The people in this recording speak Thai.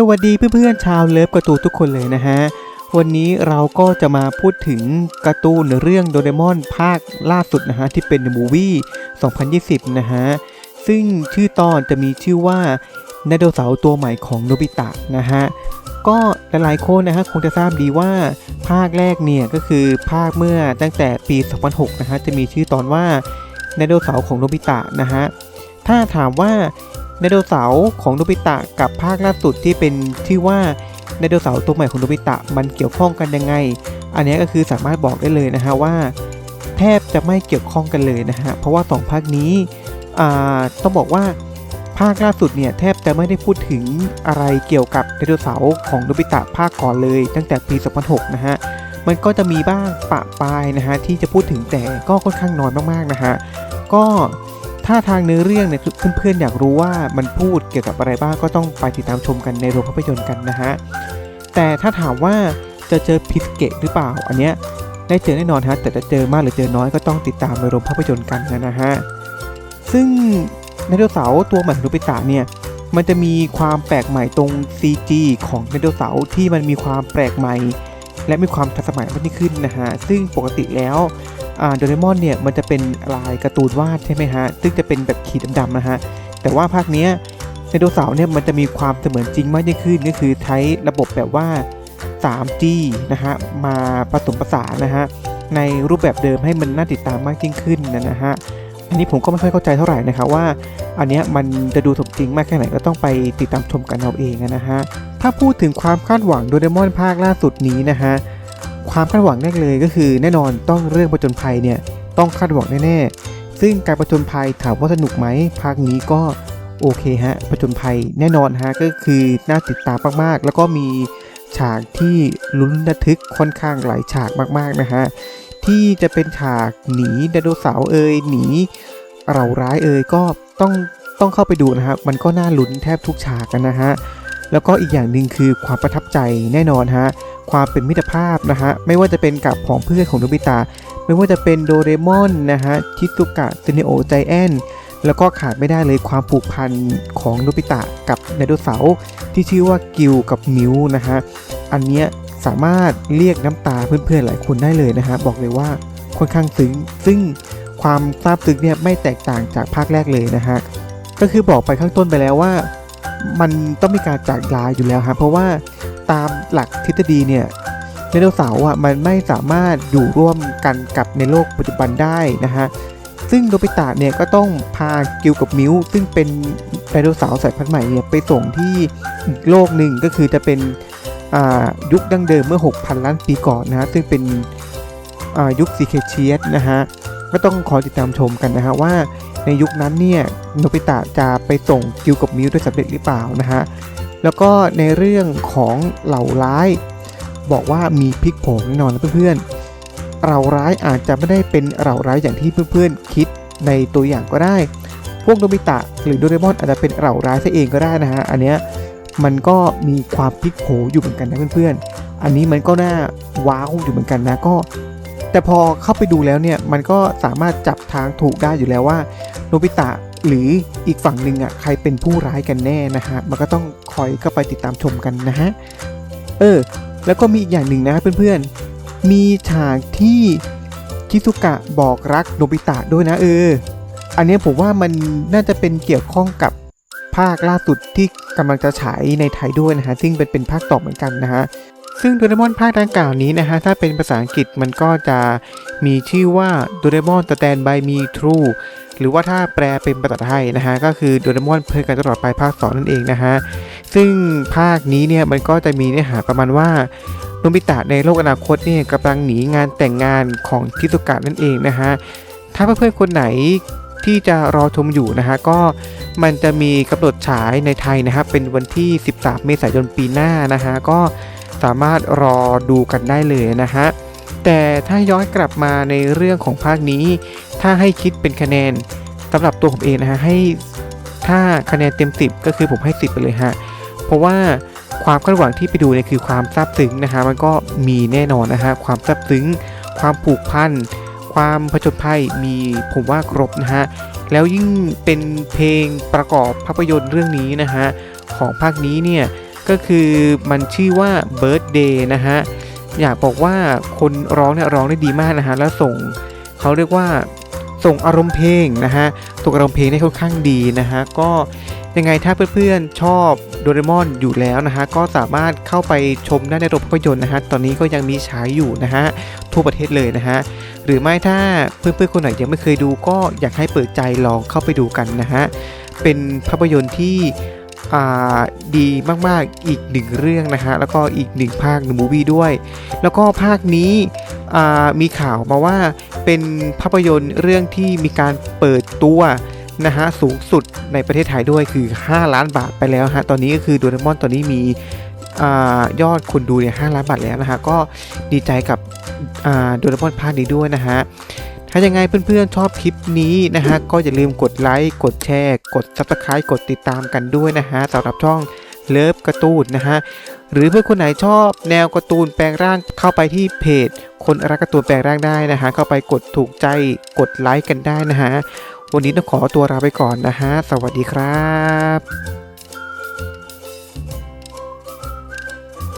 สวัสดีเพื่อนๆชาวเลิฟการ์ตูนทุกคนเลยนะฮะ วันนี้เราก็จะมาพูดถึงการ์ตูนเรื่องโดเรมอนภาคล่าสุดนะฮะ ที่เป็นมูวี่ 2020 นะฮะ ซึ่งชื่อตอนจะมีชื่อว่าไดโนเสาร์ตัวใหม่ของโนบิตะนะฮะ ก็หลายๆคนนะฮะคงจะทราบดีว่าภาคแรกเนี่ยก็คือภาคเมื่อตั้งแต่ปี 2006 นะฮะ จะมีชื่อตอนว่าไดโนเสาร์ของโนบิตะนะฮะ ถ้าถามว่า ไดโนเสาร์ของโนบิตะกับภาคล่าสุดที่เป็นชื่ว่าไดโนเสาร์ตัวใหม่ของโนบิตะมันเกี่ยวข้องกันยังไง อันนี้ก็คือสามารถบอกได้เลยนะฮะว่า แทบจะไม่เกี่ยวข้องกันเลยนะฮะเพราะว่าสองภาคนี้ต้องบอกว่าภาคล่าสุดเนี่ยแทบจะไม่ได้พูดถึงอะไรเกี่ยวกับไดโนเสาร์ของโนบิตะภาคก่อนเลย ตั้งแต่ปี 2006 นะฮะมันก็จะมีบ้างปะปายนะฮะที่จะพูดถึงแต่ก็ค่อนข้างน้อยมากๆนะฮะก็ ถ้าทางเนื้อเรื่องเนี่ยเพื่อนๆอยากรู้ว่ามันพูดเกี่ยวกับอะไรบ้างก็ต้องไปติดตามชมกันในโรงภาพยนตร์กันนะฮะ แต่ถ้าถามว่าจะเจอพิสเกตหรือเปล่าอันเนี้ยได้เจอแน่นอนฮะแต่จะเจอมากหรือเจอน้อยก็ต้องติดตามในโรงภาพยนตร์กันนะฮะซึ่งไดโนเสาร์ตัวใหม่ของโนบิตะเนี่ยมันจะมีความแปลกใหม่ตรง CG ของไดโนเสาร์ที่มันมีความแปลกใหม่ และมีความทันสมัยมากยิ่งขึ้นนะฮะซึ่งปกติแล้ว โดเรมอนเนี่ยมันจะเป็นลายการ์ตูนวาดใช่ไหมฮะ ซึ่งจะเป็นแบบขีดดำๆนะฮะ แต่ว่าภาคเนี้ยไดโนเสาร์เนี่ยมันจะมีความเสมือนจริงมากยิ่งขึ้นก็คือใช้ระบบแบบว่า 3G นะฮะมาผสมผสานนะฮะในรูปแบบเดิมให้มันน่าติดตามมากยิ่งขึ้นนะนะฮะอันนี้ผมก็ไม่ค่อยเข้าใจเท่าไหร่นะครับว่า อันเนี้ยมันจะดูสมจริงมากแค่ไหนก็ต้องไปติดตามชมกันเอาเองนะฮะถ้าพูดถึงความคาดหวังโดเรมอนภาคล่าสุดนี้นะฮะ ความคาดหวังแรกเลยก็คือแน่นอนต้องเรื่องประจนภัยเนี่ยต้องคาดหวังแน่ๆ ซึ่งการประจนภัยถามว่าสนุกไหมภาคนี้ก็โอเคฮะประจนภัยแน่นอนฮะก็คือน่าติดตามมากๆ แล้วก็มีฉากที่ลุ้นระทึกค่อนข้างหลายฉากมากๆนะฮะที่จะเป็นฉากหนีไดโนเสาร์เอ่ยหนีเราร้ายเอ่ยก็ต้องต้องเข้าไปดูนะครับมันก็น่าลุ้นแทบทุกฉากกันนะฮะ แล้วก็อีกอย่างหนึ่งคือความประทับใจแน่นอนฮะความเป็นมิตรภาพนะฮะไม่ว่าจะเป็นกับของเพื่อนของโนบิตะไม่ว่าจะเป็นโดเรมอนนะฮะชิซุกะเซเนโอใจแอนแล้วก็ขาดไม่ได้เลยความผูกพันของโนบิตะกับไดโนเสาร์ที่ชื่อว่ากิลกับมิวนะฮะอันเนี้ยสามารถเรียกน้ำตาเพื่อนๆหลายคนได้เลยนะฮะบอกเลยว่าค่อนข้างซึ้งซึ่งความซาบซึ้งเนี่ยไม่แตกต่างจากภาคแรกเลยนะฮะก็คือบอกไปข้างต้นไปแล้วว่า มันต้องมีการจากลาอยู่แล้วฮะเพราะว่าตามหลักทฤษฎีเนี่ยไดโนเสาร์อะมันไม่สามารถอยู่ร่วมกันกับในโลกปัจจุบันได้นะฮะซึ่งโนบิตะเนี่ยก็ต้องพากิลกับมิวซึ่งเป็นไดโนเสาร์สายพันธุ์ใหม่เนี่ยไปส่งที่อีกโลกหนึ่งก็คือจะเป็นยุคดั้งเดิมเมื่อ 6,000 ล้านปีก่อนนะฮะซึ่งเป็นยุคซีเคเชียสนะฮะก็ต้องขอติดตามชมกันนะฮะว่า ในยุคนั้นเนี่ยโนบิตะจะไปส่งกิลกับมิวด้สำเร็จหรือเปล่านะฮะแล้วก็ในเรื่องของเหล่าร้าย บอกว่ามีพลิกโผแน่นอนนะเพื่อนๆเหล่าร้ายอาจจะไม่ได้เป็นเหล่าร้ายอย่างที่เพื่อนๆคิดในตัวอย่างก็ได้ พวกโนบิตะหรือโดเรมอนอาจจะเป็นเหล่าร้ายซะเองก็ได้นะฮะอันเนี้ยมันก็มีความพลิกโผอยู่เหมือนกันนะเพื่อนๆ อันนี้มันก็น่าว้าวอยู่เหมือนกันนะก็ แต่พอเข้าไปดูแล้วเนี่ยมันก็สามารถจับทางถูกได้อยู่แล้วว่า โนบิตะหรืออีกฝั่งหนึ่งอะใครเป็นผู้ร้ายกันแน่นะฮะมันก็ต้องคอยเข้าไปติดตามชมกันนะฮะเออแล้วก็มีอีกอย่างหนึ่งนะเพื่อนๆ มีฉากที่คิซุกะบอกรักโนบิตะด้วยนะเออ อันนี้ผมว่ามันน่าจะเป็นเกี่ยวข้องกับภาคล่าสุดที่กำลังจะฉายในไทยด้วยนะฮะ ซึ่งเป็นเป็นภาคต่อเหมือนกันนะฮะ ซึ่งโดเรมอนภาคดังกล่าวนี้นะฮะ ถ้าเป็นภาษาอังกฤษมันก็จะมีชื่อว่าโดเรมอนสแตนบายมีทรู หรือว่าถ้าแปลเป็นภาษาไทยนะฮะก็คือโดเรมอนเพื่อการตลอดไปภาค2นั่นเองนะฮะซึ่งภาคนี้เนี่ยมันก็จะมีเนื้อหาประมาณว่าโนบิตะในโลกอนาคตเนี่ยกำลังหนีงานแต่งงานของคิสุกะนั่นเองนะฮะถ้าเพื่อนๆคนไหนที่จะรอชมอยู่นะฮะก็มันจะมีกำหนดฉายในไทยนะครับเป็นวันที่ 13 เมษายนปีหน้านะฮะก็สามารถรอดูกันได้เลยนะฮะแต่ถ้าย้อนกลับมาในเรื่องของภาคนี้ ถ้าให้คิดเป็นคะแนนสำหรับตัวผมเองนะฮะให้ถ้าคะแนนเต็ม 10 ก็คือผมให้ 10 ไปเลยฮะเพราะว่าความคาดหวังที่ไปดูเนี่ยคือความซาบซึ้งนะฮะมันก็มีแน่นอนนะฮะความซาบซึ้ง ความผูกพันความผจญภัยมีผมว่าครบนะฮะแล้วยิ่งเป็นเพลงประกอบภาพยนตร์เรื่องนี้นะฮะของภาคนี้เนี่ยก็คือมันชื่อว่า Birthday นะฮะอยากบอกว่าคนร้องเนี่ยร้องได้ดีมากนะฮะแล้วส่งเขาเรียกว่า ส่งอารมณ์เพลงนะฮะส่งอารมณ์เพลงได้ค่อนข้างดีนะฮะก็ยังไงถ้าเพื่อนๆชอบโดเรมอนอยู่แล้วนะฮะก็สามารถเข้าไปชมได้ในโรงภาพยนตร์นะฮะตอนนี้ก็ยังมีฉายอยู่นะฮะทั่วประเทศเลยนะฮะหรือไม่ถ้าเพื่อนๆคนไหนยังไม่เคยดูก็อยากให้เปิดใจลองเข้าไปดูกันนะฮะเป็นภาพยนตร์ที่ดีมากๆอีกหนึ่งเรื่องนะฮะแล้วก็อีกหนึ่งภาคหนึ่งมูวี่ด้วย แล้วก็ภาคนี้มีข่าวมาว่า เป็นภาพยนตร์เรื่องที่มีการเปิดตัวนะฮะสูงสุดในประเทศไทยด้วยคือ 5 ล้านบาทไปแล้วฮะตอนนี้ก็คือโดเรมอนตอนนี้มียอดคนดูเนี่ย5ล้านบาทแล้วนะฮะก็ดีใจกับอ่าโดเรมอนภาคนี้ด้วยนะฮะถ้ายังไงเพื่อนๆชอบคลิปนี้นะฮะก็อย่าลืมกดไลค์กดแชร์ กด Subscribe กดติดตามกันด้วยนะฮะสำหรับช่อง เลิฟการ์ตูนนะฮะหรือเพื่อนคนไหนชอบแนวการ์ตูนแปลงร่างเข้าไปที่เพจ คนรักการ์ตูนแปลงร่างได้นะฮะเข้าไปกดถูกใจกดไลค์กันได้นะฮะวันนี้ต้องขอตัวลาไปก่อนนะฮะสวัสดีครับ